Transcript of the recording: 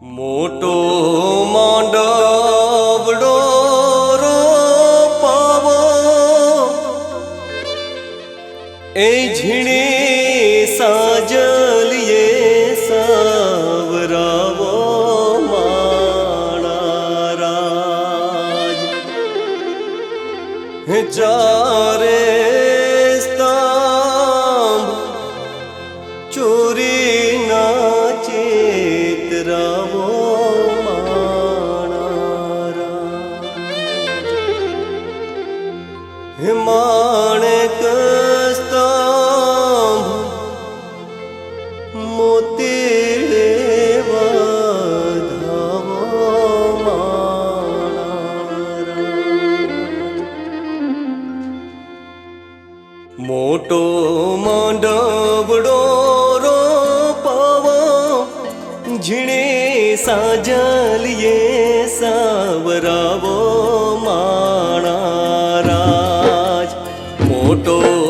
મોટો માંડવડો રોપાવો. એ ઝીણી સાજલીએ સાવરાવો માણા રાજ. ઝીણે સાજલીએ સાવરાવો માણા રાજ. મોટો